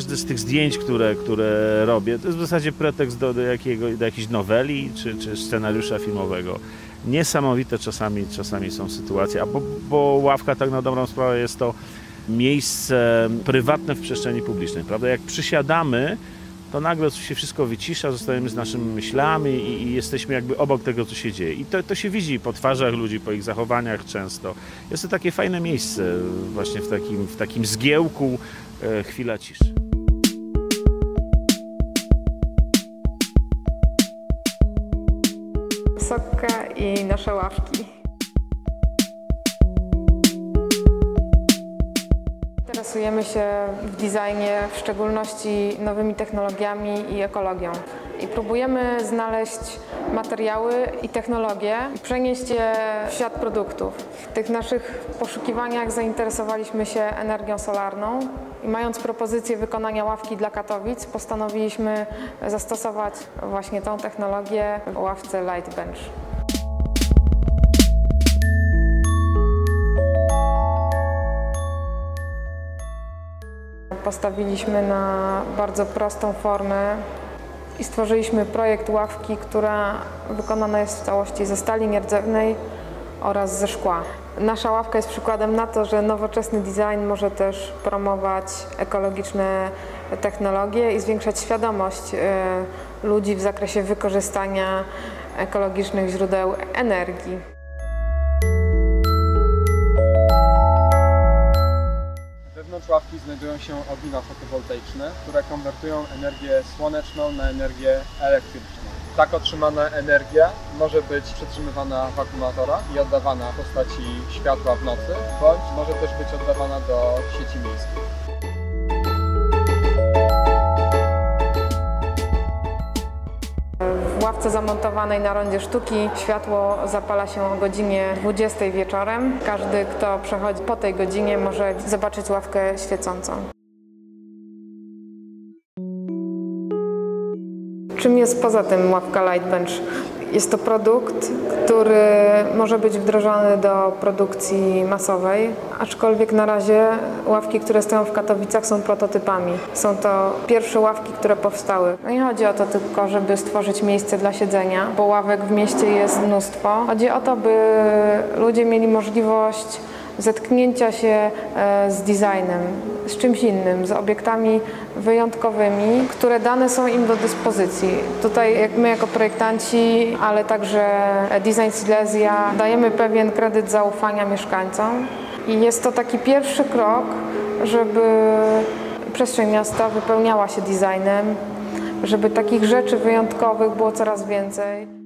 każde z tych zdjęć, które, które robię, to jest w zasadzie pretekst do, do, jakiego, do jakiejś noweli czy, czy scenariusza filmowego. Niesamowite czasami, czasami są sytuacje, a bo, bo ławka tak na dobrą sprawę jest to miejsce prywatne w przestrzeni publicznej, prawda? Jak przysiadamy, to nagle się wszystko wycisza, zostajemy z naszymi myślami i, i, jesteśmy jakby obok tego, co się dzieje. I to, to się widzi po twarzach ludzi, po ich zachowaniach często. Jest to takie fajne miejsce właśnie w takim, w takim zgiełku e, chwila ciszy. Sokka i nasze ławki. Interesujemy się w designie w szczególności nowymi technologiami i ekologią. I próbujemy znaleźć materiały i technologie i przenieść je w świat produktów. W tych naszych poszukiwaniach zainteresowaliśmy się energią solarną i mając propozycję wykonania ławki dla Katowic, postanowiliśmy zastosować właśnie tą technologię w ławce Light Bench. Postawiliśmy na bardzo prostą formę i stworzyliśmy projekt ławki, która wykonana jest w całości ze stali nierdzewnej oraz ze szkła. Nasza ławka jest przykładem na to, że nowoczesny design może też promować ekologiczne technologie i zwiększać świadomość e, ludzi w zakresie wykorzystania ekologicznych źródeł energii. Wewnątrz ławki znajdują się ogniwa fotowoltaiczne, które konwertują energię słoneczną na energię elektryczną. Tak otrzymana energia może być przetrzymywana w akumulatorach i oddawana w postaci światła w nocy, bądź może też być oddawana do sieci miejskiej. Ławce zamontowanej na rondzie sztuki światło zapala się o godzinie 20 wieczorem. Każdy, kto przechodzi po tej godzinie może zobaczyć ławkę świecącą. Czym jest poza tym ławka Lightbench? Jest to produkt, który może być wdrożony do produkcji masowej, aczkolwiek na razie ławki, które stoją w Katowicach są prototypami. Są to pierwsze ławki, które powstały. No nie chodzi o to tylko, żeby stworzyć miejsce dla siedzenia, bo ławek w mieście jest mnóstwo. Chodzi o to, by ludzie mieli możliwość zetknięcia się e, z designem, z czymś innym, z obiektami wyjątkowymi, które dane są im do dyspozycji. Tutaj jak my jako projektanci, ale także Design Silesia dajemy pewien kredyt zaufania mieszkańcom i jest to taki pierwszy krok, żeby przestrzeń miasta wypełniała się designem, żeby takich rzeczy wyjątkowych było coraz więcej.